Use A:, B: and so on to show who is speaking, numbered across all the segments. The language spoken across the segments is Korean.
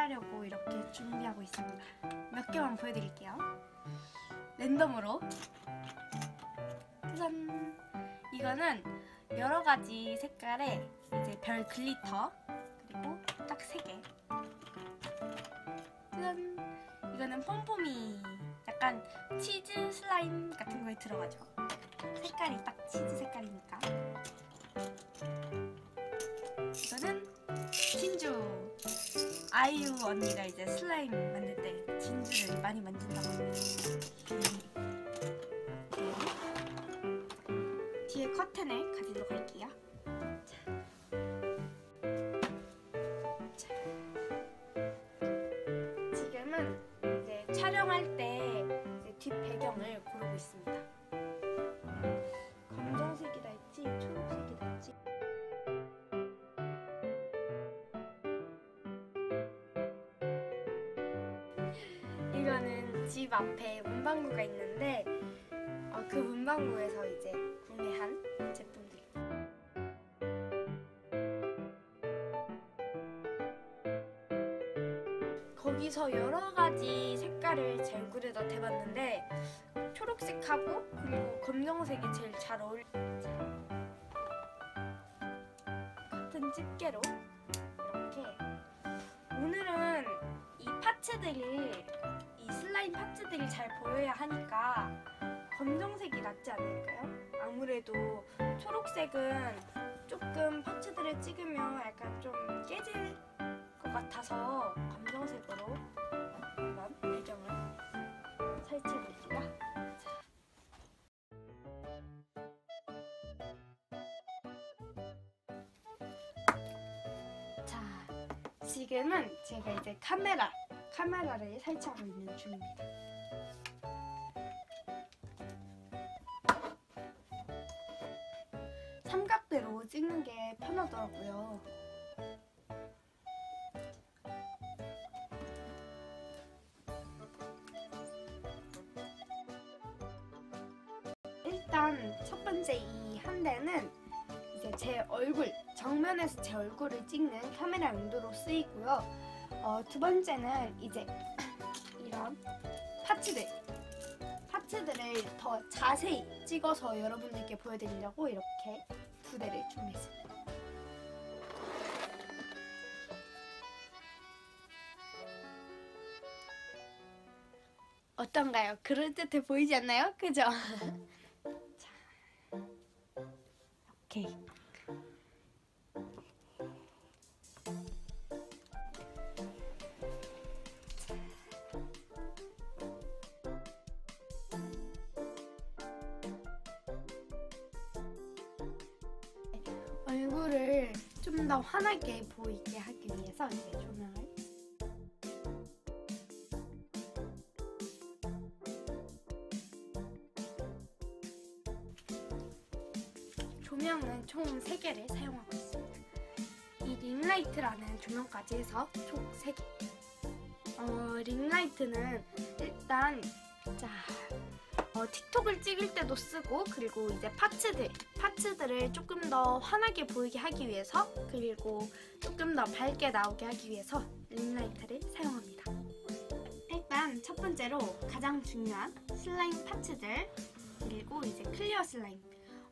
A: 소개하려고 이렇게 준비하고 있습니다. 몇 개만 보여드릴게요. 랜덤으로. 짜잔! 이거는 여러 가지 색깔의 이제 별 글리터 그리고 딱세 개. 짜잔! 이거는 폼폼이 약간 치즈 슬라임 같은 거에 들어가죠. 색깔이 딱 치즈 색깔이니까. 아이유 언니가 이제 슬라임 만들 때 진주를 많이 만진다고 합니다. 이렇게 뒤에 커튼을. 자. 자. 지금은 이제 촬영할 때 뒷 배경을 고르고 있습니다. 이거는 집 앞에 문방구가 있는데 어, 그 문방구에서 이제 구매한 제품들. 거기서 여러 가지 색깔을 제 얼굴에다 대봤는데 초록색하고 그리고 검정색이 제일 잘 어울. 같은 집게로 이렇게 오늘은 이 파츠들이 이 슬라임 파츠들이 잘 보여야 하니까 검정색이 낫지 않을까요? 아무래도 초록색은 조금 파츠들을 찍으면 약간 좀 깨질 것 같아서 검정색으로 한번 배경을 설치해 볼게요. 자, 지금은 제가 이제 카메라, 카메라를 설치하고 있는 중입니다. 삼각대로 찍는 게 편하더라고요. 일단 첫 번째 이 한 대는 이제 제 얼굴 정면에서 제 얼굴을 찍는 카메라 용도로 쓰이고요. 어, 두 번째는 이제 이런 파츠들 파츠들을 더 자세히 찍어서 여러분들께 보여드리려고 이렇게 두 대를 준비했습니다. 어떤가요? 그럴듯해 보이지 않나요? 그죠? 얼굴을 좀 더 환하게 보이게 하기 위해서 이제 조명을 조명은 총 3개를 사용하고 있습니다. 이 링라이트라는 조명까지 해서 총 3개. 어, 링라이트는 일단 자 어, 틱톡을 찍을 때도 쓰고 그리고 이제 파츠들 파츠들을 조금 더 환하게 보이게 하기 위해서 그리고 조금 더 밝게 나오게 하기 위해서 링라이트를 사용합니다. 일단 첫 번째로 가장 중요한 슬라임 파츠들 그리고 이제 클리어 슬라임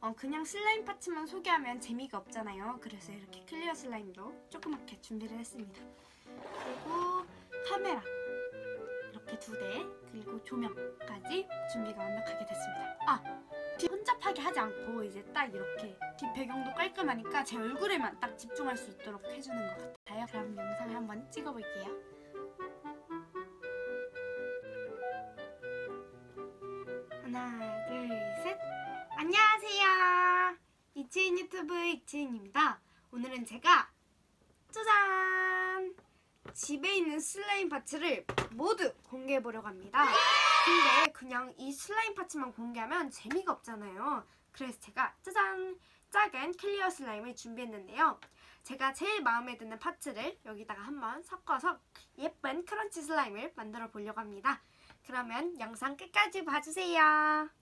A: 어, 그냥 슬라임 파츠만 소개하면 재미가 없잖아요. 그래서 이렇게 클리어 슬라임도 조그맣게 준비를 했습니다. 그리고 카메라 이렇게 두 대, 그리고 조명까지 준비가 완벽하게 됐습니다. 아! 뒤 혼잡하게 하지 않고 이제 딱 이렇게 뒷 배경도 깔끔하니까 제 얼굴에만 딱 집중할 수 있도록 해주는 것 같아요. 그럼 영상을 한번 찍어볼게요. 하나, 둘, 셋! 안녕하세요! 이치인 유튜브 이치인입니다. 오늘은 제가 짜잔! 집에 있는 슬라임 파츠를 모두 공개해 보려고 합니다. 근데 그냥 이 슬라임 파츠만 공개하면 재미가 없잖아요. 그래서 제가 짜잔! 작은 클리어 슬라임을 준비했는데요. 제가 제일 마음에 드는 파츠를 여기다가 한번 섞어서 예쁜 크런치 슬라임을 만들어 보려고 합니다. 그러면 영상 끝까지 봐주세요.